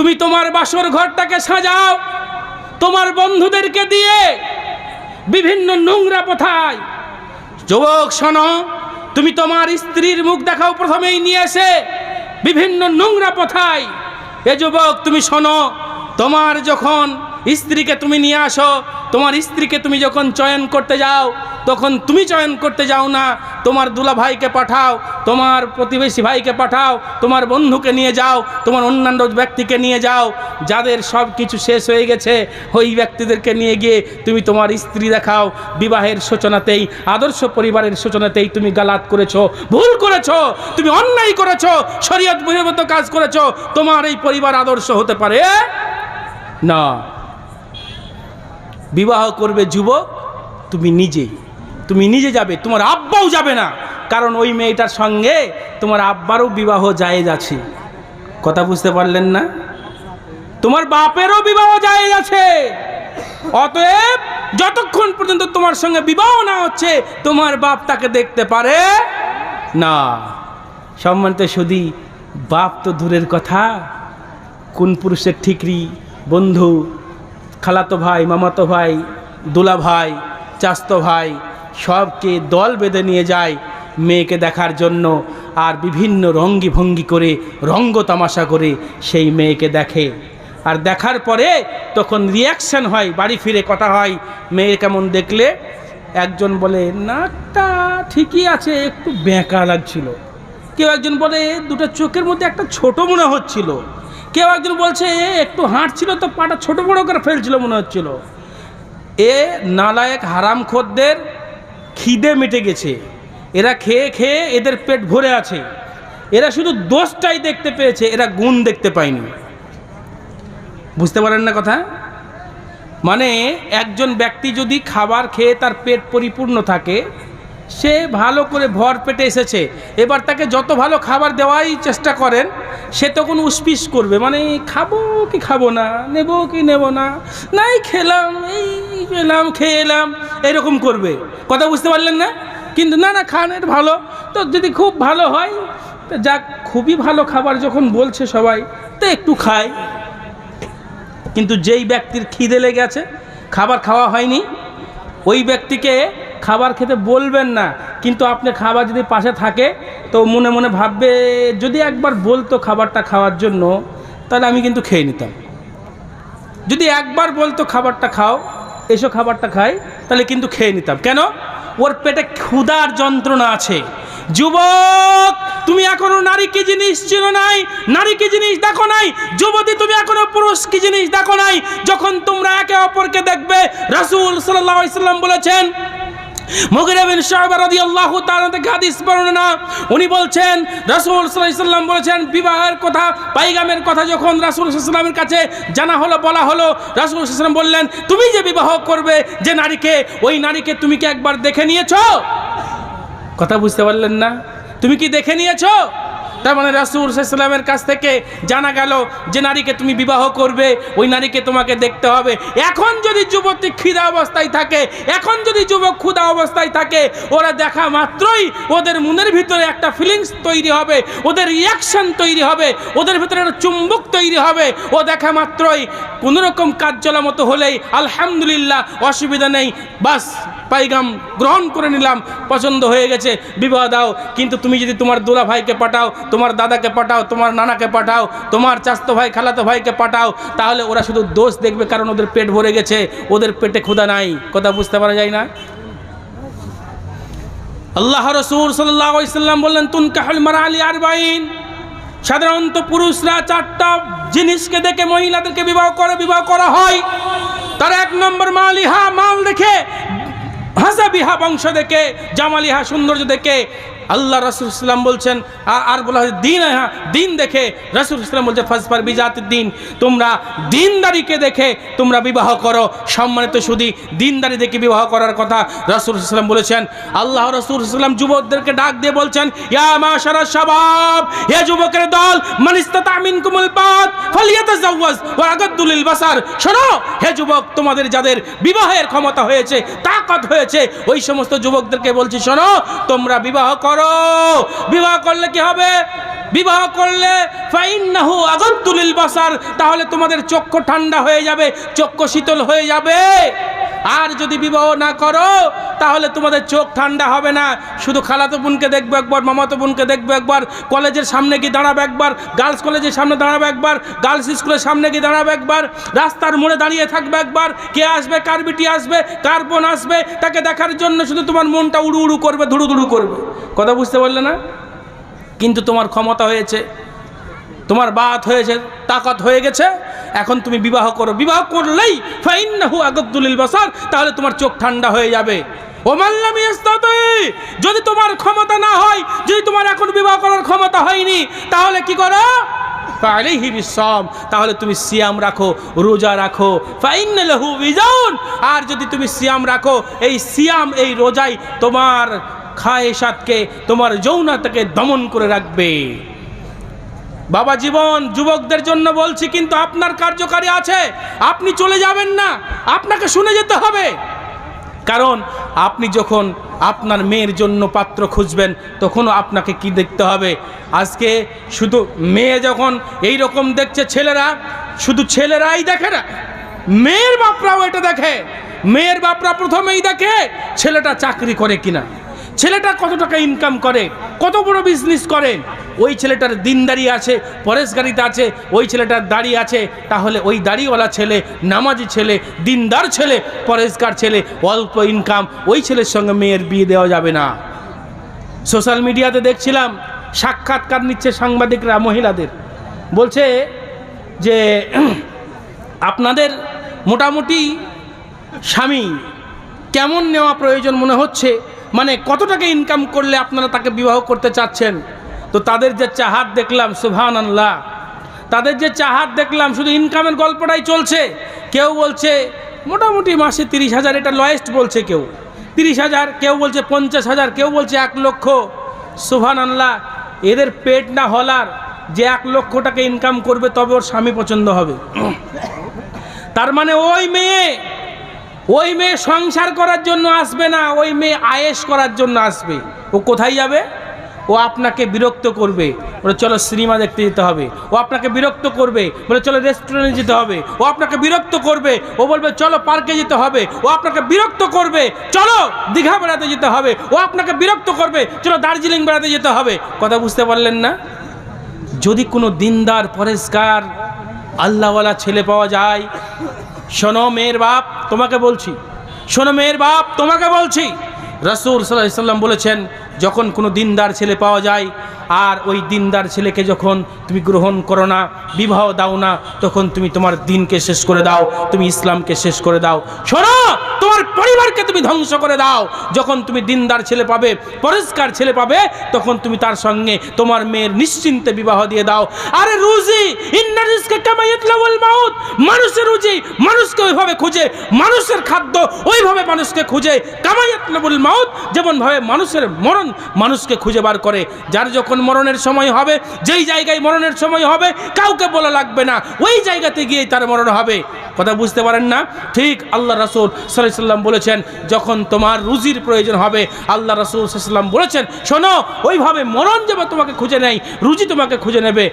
তুমি তোমার বাসর ঘরটাকে সাজাও, তোমার বন্ধুদেরকে দিয়ে বিভিন্ন নোংরা পথায়। যুবক, শোনো, তুমি তোমার স্ত্রীর মুখ দেখাও প্রথমেই নিয়ে এসে বিভিন্ন নোংরা পথায়। এ যুবক, তুমি শোনো, তোমার যখন স্ত্রীকে তুমি নিয়ে আসো। তোমার স্ত্রীকে তুমি যখন চয়ন করতে যাও, তখন তুমি চয়ন করতে যাও না। তোমার দুলা ভাইকে পাঠাও, তোমার প্রতিবেশী ভাইকে পাঠাও, তোমার বন্ধুকে নিয়ে যাও, তোমার অন্যান্য ব্যক্তিকে নিয়ে যাও। যাদের সব কিছু শেষ হয়ে গেছে, ওই ব্যক্তিদেরকে নিয়ে গিয়ে তুমি তোমার স্ত্রী দেখাও। বিবাহের সূচনাতেই, আদর্শ পরিবারের সূচনাতেই তুমি গালাত করেছ, ভুল করেছ, তুমি অন্যায় করেছ, শরীয়ত বহির্ভূত কাজ করেছ। তোমার এই পরিবার আদর্শ হতে পারে? না। বিবাহ করবে যুবক, তুমি নিজে। তুমি নিজে যাবে, তোমার আব্বাও যাবে না। কারণ ওই মেয়েটার সঙ্গে তোমার আব্বারও বিবাহ জায়েজ আছে। কথা বুঝতে পারলেন না? তোমার বাপেরও বিবাহ জায়েজ আছে। অতএব যতক্ষণ পর্যন্ত তোমার সঙ্গে বিবাহ না হচ্ছে, তোমার বাপ তাকে দেখতে পারে না। সম্মানিত সুদী বাপ তো দূরের কথা। কোন পুরুষের ঠিকরি বন্ধু খালাতো ভাই, মামাতো ভাই, দুলা ভাই, চাস্তো ভাই, সবকে দল বেঁধে নিয়ে যায় মেয়েকে দেখার জন্য আর বিভিন্ন রঙ্গি ভঙ্গি করে, রঙ্গ তামাশা করে সেই মেয়েকে দেখে। আর দেখার পরে তখন রিয়াকশান হয়, বাড়ি ফিরে কথা হয়, মেয়ে কেমন দেখলে? একজন বলে, নাকটা ঠিকই আছে, একটু বেঁকা লাগছিল। কেউ একজন বলে, দুটো চোখের মধ্যে একটা ছোট মনে হচ্ছিল। কেউ একজন বলছে, এ, একটু হাঁটছিল তো পাটা ছোট বড় করে ফেলছিল মনে হচ্ছিল। এ নালায়ক হারাম খদ্দের খিদে মিটে গেছে। এরা খেয়ে খেয়ে এদের পেট ভরে আছে। এরা শুধু দোষটাই দেখতে পেয়েছে, এরা গুণ দেখতে পায়নি। বুঝতে পারেন না কথা? মানে একজন ব্যক্তি যদি খাবার খেয়ে তার পেট পরিপূর্ণ থাকে, সে ভালো করে ভর পেটে এসেছে। এবার তাকে যত ভালো খাবার দেওয়াই চেষ্টা করেন সে তখন উসপিস করবে মানে খাব কি খাব না, নেব কি নেব না, নাই খেলাম, এই খেলাম খেয়ে এলাম এরকম করবে। কথা বুঝতে পারলেন না? কিন্তু না না, খান, এটা ভালো। তো যদি খুব ভালো হয়, তো যাক, খুবই ভালো খাবার যখন বলছে সবাই, তো একটু খায়। কিন্তু যেই ব্যক্তির খিদে লেগে আছে, খাবার খাওয়া হয়নি, ওই ব্যক্তিকে খাবার খেতে বলবেন না, কিন্তু আপনি খাবার যদি পাশে থাকে তো মনে মনে ভাববে, যদি একবার বলতো খাবারটা খাওয়ার জন্য, তাহলে আমি কিন্তু খেয়ে নিতাম। যদি একবার বলতো খাবারটা খাও, এসো খাবারটা খাই, তাহলে কিন্তু খেয়ে নিতাম। কেন? ওর পেটে ক্ষুধার যন্ত্রণা আছে। যুবক, তুমি এখনও নারী কি জিনিস ছিল নাই? নারী কি জিনিস দেখো নাই? যুবতী, তুমি এখনও পুরুষ কি জিনিস দেখো নাই? যখন তোমরা একে অপরকে দেখবে, রাসূল সাল্লাম বলেছেন মুগিরা বিন রাদি আল্লাহ থেকে হাদিস বর্ণনা উনি বলছেন, রাসূল সাল্লাম বলেছেন, বিবাহের কথা, পাইগামের কথা যখন রাসুল ইসলামের কাছে জানা হলো, বলা হলো, রাসুল ইসলাম বললেন, তুমি যে বিবাহ করবে যে নারীকে, ওই নারীকে তুমি কি একবার দেখে নিয়েছ? কথা বুঝতে পারলেন না? তুমি কি দেখে নিয়েছো? তার মানে রাসুল সাল্লামের কাছ থেকে জানা গেল যে নারীকে তুমি বিবাহ করবে, ওই নারীকে তোমাকে দেখতে হবে। এখন যদি যুবতী ক্ষুধা অবস্থায় থাকে, এখন যদি যুবক ক্ষুদা অবস্থায় থাকে, ওরা দেখা মাত্রই ওদের মনের ভিতরে একটা ফিলিংস তৈরি হবে, ওদের রিয়াকশন তৈরি হবে, ওদের ভিতরে একটা চুম্বক তৈরি হবে। ও দেখা মাত্রই কোনো রকম কাজ মতো হলেই আলহামদুলিল্লাহ, অসুবিধা নেই, বাস। পাইগাম গ্রহণ করে নিলাম। পছন্দ হয়ে গেছে, বিবাহ দাও। কিন্তু তুমি যদি তোমার দুলা ভাইকে পাঠাও, তোমার দাদাকে পাঠাও, তোমার নানাকে পাঠাও, তোমার চাস্তো ভাই, খালাতো ভাইকে পাঠাও, তাহলে ওরা শুধু দোষ দেখবে কারণ ওদের পেট ভরে গেছে, ওদের পেটে ক্ষুদা নাই। কথা বুঝতে পারা যায় না? আল্লাহ রসুল সাল্লাহ বললেন তুন কাহল মারা আলী আরবাইন। সাধারণত পুরুষরা চারটা জিনিসকে দেখে, মহিলাদেরকে বিবাহ করে, বিবাহ করা হয়। তার এক নম্বর মালিহা মাল দেখে হাসা বিহা বংশ দেখে জামালিহা সৌন্দর্য দেখে। আল্লাহ রাসুলাম বলছেন, আ- আর বলা হয় দিন হ্যাঁ দিন দেখে। রাসুল ইসলাম বলছে ফাজফার বিজাতির দিন। তোমরা দিনদারিকে দেখে, তোমরা বিবাহ করো। সম্মানিত শুধু দিনদারি দেখে বিবাহ করার কথা রাসুল ইসলাম বলেছেন। আল্লাহ রাসুল ইসলাম যুবকদেরকে ডাক দিয়ে বলছেন হে যুবকের দল ওয়া আগাদ্দুলিল বাসার। শোনো, হে যুবক, তোমাদের যাদের বিবাহের ক্ষমতা হয়েছে, তাকত হয়েছে ওই সমস্ত যুবকদেরকে বলছি, শোনো, তোমরা বিবাহ করো। বিবাহ করলে কি হবে? বিবাহ করলে তাহলে তোমাদের চক্ষু ঠান্ডা হয়ে যাবে, চক্ষু শীতল হয়ে যাবে। আর যদি বিবাহ না করো, তাহলে তোমাদের চোখ ঠান্ডা হবে না। শুধু খালাতো বোনকে দেখব একবার, মামাতো বোনকে দেখব একবার, কলেজের সামনে গিয়ে দাঁড়াবে একবার, গার্লস কলেজের সামনে দাঁড়াবে একবার, গার্লস স্কুলের সামনে গিয়ে দাঁড়াবে একবার, রাস্তার মোড়ে দাঁড়িয়ে থাকবে একবার, কে আসবে, কার বিটি আসবে, কার বোন আসবে, তাকে দেখার জন্য শুধু তোমার মনটা উড়ু উড়ু করবে, ধুড়ু ধুড়ু করবে। কথা বুঝতে পারলে না? কিন্তু তোমার ক্ষমতা হয়েছে, তোমার বাত হয়েছে, তাকত হয়ে গেছে এখন তুমি বিবাহ করো। বিবাহ করলেই ফাইন্নাহু আগদ্দুলিল বাসার, তাহলে তোমার চোখ ঠান্ডা হয়ে যাবে। ও মাল্লাম ইয়াস্তাতি, যদি তোমার ক্ষমতা না হয়, যদি তোমার এখন বিবাহ করার ক্ষমতা হয়নি, তাহলে কি করো? তাহলে তুমি সিয়াম রাখো, রোজা রাখো। আর যদি তুমি সিয়াম রাখো, এই সিয়াম, এই রোজাই তোমার খায়েশাতকে, তোমার যৌনতাকে দমন করে রাখবে। বাবা জীবন, যুবকদের জন্য বলছি, কিন্তু আপনার কার্যকারী আছে। আপনি চলে যাবেন না। আপনাকে শুনে যেতে হবে। কারণ আপনি যখন আপনার মেয়ের জন্য পাত্র খুঁজবেন, তখনও আপনাকে কি দেখতে হবে? আজকে শুধু মেয়ে যখন এই রকম দেখছে ছেলেরা, শুধু ছেলেরাই দেখে না, মেয়ের বাপরাও এটা দেখে। মেয়ের বাপরা প্রথমেই দেখে ছেলেটা চাকরি করে কিনা। ছেলেটা কত টাকা ইনকাম করে, কত বড় বিজনেস করে, ওই ছেলেটার দিনদারি আছে পরেশগারিতে আছে, ওই ছেলেটার দাড়ি আছে, তাহলে ওই দাড়িওয়ালা ছেলে, নামাজি ছেলে, দিনদার ছেলে, পরেশগার ছেলে, অল্প ইনকাম ওই ছেলের সঙ্গে মেয়ের বিয়ে দেওয়া যাবে না। সোশ্যাল মিডিয়াতে দেখছিলাম, সাক্ষাৎকার নিচ্ছে সাংবাদিকরা, মহিলাদের। বলছে যে, আপনাদের মোটামুটি স্বামী কেমন নেওয়া প্রয়োজন মনে হচ্ছে? মানে কত টাকা ইনকাম করলে আপনারা তাকে বিবাহ করতে চাচ্ছেন? তো তাদের যে চাহাত দেখলাম সুভান আল্লাহ তাদের যে চাহাত দেখলাম, শুধু ইনকামের গল্পটাই চলছে। কেউ বলছে, মোটামুটি মাসে তিরিশ হাজার, এটা লয়েস্ট বলছে কেউ। তিরিশ হাজার, কেউ বলছে পঞ্চাশ হাজার, কেউ বলছে এক লক্ষ। সুভান আল্লাহ এদের পেট না হলার যে এক লক্ষ টাকা ইনকাম করবে, তবে ওর স্বামী পছন্দ হবে। তার মানে ওই মেয়ে ওই মেয়ে সংসার করার জন্য আসবে না, ওই মেয়ে আয়েস করার জন্য আসবে। ও কোথায় যাবে? ও আপনাকে বিরক্ত করবে। বলে, চলো সিনেমা দেখতে যেতে হবে। ও আপনাকে বিরক্ত করবে। বলে, চলো রেস্টুরেন্টে যেতে হবে। ও আপনাকে বিরক্ত করবে। ও বলবে, চলো পার্কে যেতে হবে। ও আপনাকে বিরক্ত করবে। চলো দীঘা বেড়াতে যেতে হবে। ও আপনাকে বিরক্ত করবে। চলো দার্জিলিং বেড়াতে যেতে হবে। কথা বুঝতে পারলেন না? যদি কোনো দিনদার, পরেশগার, আল্লাহওয়ালা ছেলে পাওয়া যায় শোনো মেয়ের বাপ, তোমাকে বলছি। শোনো মেয়ের বাপ, তোমাকে বলছি। রসুল সাল্লাম বলেছেন, যখন কোনো দিনদার ছেলে পাওয়া যায়, আর ওই দিনদার ছেলেকে যখন তুমি গ্রহণ করো না, বিবাহ দাও না, তখন তুমি তোমার দিনকে শেষ করে দাও, তুমি ইসলামকে শেষ করে দাও। শোনো, তোমার পরিবারকে তুমি ধ্বংস করে দাও। যখন তুমি দিনদার ছেলে পাবে, পরিষ্কার ছেলে পাবে, তখন তুমি তার সঙ্গে তোমার মেয়ের নিশ্চিন্তে বিবাহ দিয়ে দাও। আরে রুজি মানুষের রুজি, মানুষকে ওইভাবে খুঁজে, মানুষের খাদ্য ওইভাবে মানুষকে খুঁজে। কামাইয়াতলাউল মাউত, যেমনভাবে মানুষের মরণ মানুষকে খুঁজে বার করে। যার যখন মরণের সময় হবে, যেই জায়গায় মরণের সময় হবে, কাউকে বলা লাগবে না। ওই জায়গাতে গিয়েই তার মরণ হবে। কথা বুঝতে পারেন না? ঠিক, আল্লাহ রাসুল সাল্লাম বলেছেন, যখন তোমার রুজির প্রয়োজন হবে, আল্লাহ রাসুল সাল্লাম বলেছেন, শোনো, ওইভাবে মরণ যেমন তোমাকে খুঁজে নেয় রুজি তোমাকে খুঁজে নেবে।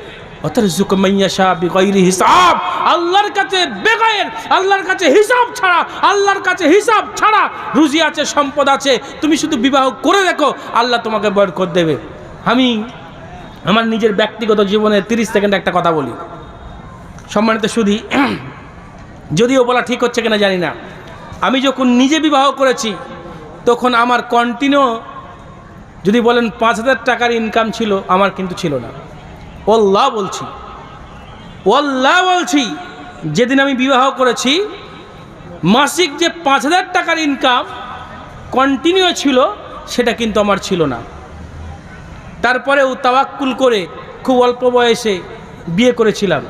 হিসাব, আল্লাহর কাছে আল্লাহর কাছে হিসাব ছাড়া, আল্লাহর কাছে হিসাব ছাড়া রুজি আছে, সম্পদ আছে, তুমি শুধু বিবাহ করে আল্লাহ তোমাকে দেবে। আমি আমার নিজের ব্যক্তিগত জীবনে তিরিশ সেকেন্ড একটা কথা বলি। সম্মানিত শুধু যদিও বলা ঠিক হচ্ছে কিনা জানি না। আমি যখন নিজে বিবাহ করেছি, তখন আমার কন্টিনিউ যদি বলেন পাঁচ হাজার টাকার ইনকাম ছিল, আমার কিন্তু ছিল না। ওল্লাহ বলছি। ওল্লাহ বলছি, যেদিন আমি বিবাহ করেছি, মাসিক যে পাঁচ হাজার টাকার ইনকাম কন্টিনিউ ছিল, সেটা কিন্তু আমার ছিল না। তারপরেও তাওয়াক্কুল করে খুব অল্প বয়সে বিয়ে করেছিলাম।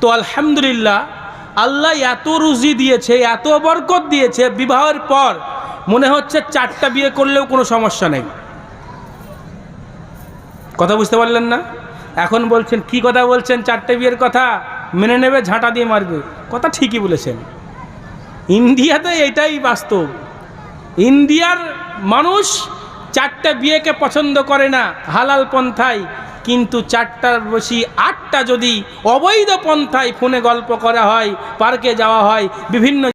তো আলহামদুলিল্লাহ আল্লাহ এত রুজি দিয়েছে, এত বরকত দিয়েছে বিবাহের পর, মনে হচ্ছে চারটা বিয়ে করলেও কোনো সমস্যা নেই। কথা বুঝতে পারলেন না? এখন বলছেন, কি কথা বলছেন চারটে বিয়ের কথা? মেনে নেবে, ঝাঁটা দিয়ে মারবে। কথা ঠিকই বলেছেন। ইন্ডিয়াতে এটাই বাস্তব। ইন্ডিয়ার মানুষ চারটে বিয়েকে পছন্দ করে না, হালাল পন্থায়। কিন্তু চারটার বেশি আটটা যদি অবৈধ পন্থায় ফোনে গল্প করা হয়, পার্কে যাওয়া হয়, বিভিন্ন